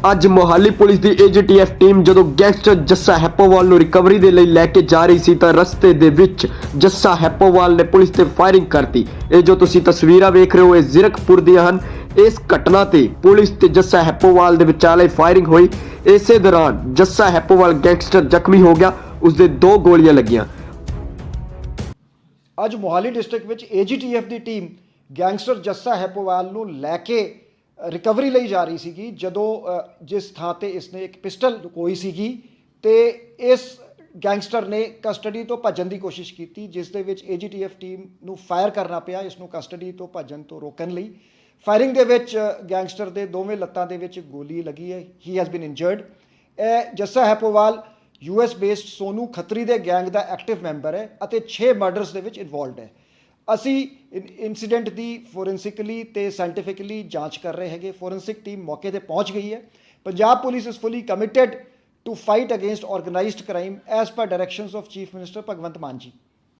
ਅੱਜ ਮੋਹਾਲੀ ਪੁਲਿਸ ਦੀ AGTF team ਜਦੋਂ ਗੈਂਗਸਟਰ ਜੱਸਾ ਹੈਪੋਵਾਲ ਨੂੰ ਰਿਕਵਰੀ ਦੇ ਲਈ ਲੈ ਕੇ ਜਾ ਰਹੀ ਸੀ ਤਾਂ ਰਸਤੇ ਦੇ ਵਿੱਚ ਜੱਸਾ ਹੈਪੋਵਾਲ ਨੇ ਪੁਲਿਸ ਤੇ ਫਾਇਰਿੰਗ ਕਰਤੀ। ਇਹ ਜੋ ਤੁਸੀਂ ਤਸਵੀਰਾਂ ਵੇਖ ਰਹੇ ਹੋ, ਇਹ ਜ਼ਿਰਕਪੁਰ ਦੀਆਂ ਹਨ। ਇਸ ਘਟਨਾ ਤੇ ਪੁਲਿਸ ਤੇ ਜੱਸਾ ਹੈਪੋਵਾਲ ਦੇ ਵਿਚਾਲੇ ਫਾਇਰਿੰਗ ਹੋਈ। ਇਸੇ ਦੌਰਾਨ ਜੱਸਾ ਹੈਪੋਵਾਲ ਗੈਂਗਸਟਰ ਜ਼ਖਮੀ ਹੋ ਗਿਆ। ਉਸ ਦੇ ਦੋ ਗੋਲੀਆਂ ਲੱਗੀਆਂ। ਅੱਜ ਮੋਹਾਲੀ ਡਿਸਟ੍ਰਿਕਟ ਵਿੱਚ ਏਜੀਟੀਐਫ ਦੀ ਟੀਮ ਗੈਂਗਸਟਰ ਜੱਸਾ ਹੈਪੋਵਾਲ ਨੂੰ ਲੈ ਕੇ ਰਿਕਵਰੀ ਲਈ ਜਾ ਰਹੀ ਸੀਗੀ, ਜਦੋਂ ਜਿਸ ਥਾਂ ਤੇ ਇਸਨੇ ਇੱਕ ਪਿਸਟਲ ਲੁਕੋਈ ਸੀਗੀ ਤੇ ਇਸ ਗੈਂਗਸਟਰ ਨੇ ਕਸਟਡੀ ਤੋਂ ਭੱਜਣ ਦੀ ਕੋਸ਼ਿਸ਼ ਕੀਤੀ, ਜਿਸ ਦੇ ਵਿੱਚ ਏਜੀਟੀਐਫ ਟੀਮ ਨੂੰ ਫਾਇਰ ਕਰਨਾ ਪਿਆ ਇਸ ਨੂੰ ਕਸਟਡੀ ਤੋਂ ਭੱਜਣ ਤੋਂ ਰੋਕਣ ਲਈ। ਫਾਇਰਿੰਗ ਦੇ ਵਿੱਚ ਗੈਂਗਸਟਰ ਦੇ ਦੋਵੇਂ ਲੱਤਾਂ ਦੇ ਵਿੱਚ ਗੋਲੀ ਲੱਗੀ ਹੈ ਹੀ ਹੈਜ਼ ਬੀਨ ਇੰਜਰਡ ਇਹ ਜੱਸਾ ਹੈਪੋਵਾਲ ਯੂਐਸ ਬੇਸਡ ਸੋਨੂ ਖੱਤਰੀ ਦੇ ਗੈਂਗ ਦਾ ਐਕਟਿਵ ਮੈਂਬਰ ਹੈ ਅਤੇ 6 ਮਰਡਰਸ ਦੇ ਵਿੱਚ ਇਨਵੋਲਵਡ ਹੈ। ਅਸੀਂ ਇਨਸੀਡੈਂਟ ਦੀ ਫੋਰੈਂਸਿਕਲੀ ਤੇ ਸਾਇੰਟੀਫਿਕਲੀ ਜਾਂਚ ਕਰ ਰਹੇ ਹੈਗੇ। ਫੋਰੈਂਸਿਕ ਟੀਮ ਮੌਕੇ ਤੇ ਪਹੁੰਚ ਗਈ ਹੈ। Punjab police is fully committed to fight against organised crime as per directions of chief minister Bhagwant Mann ji.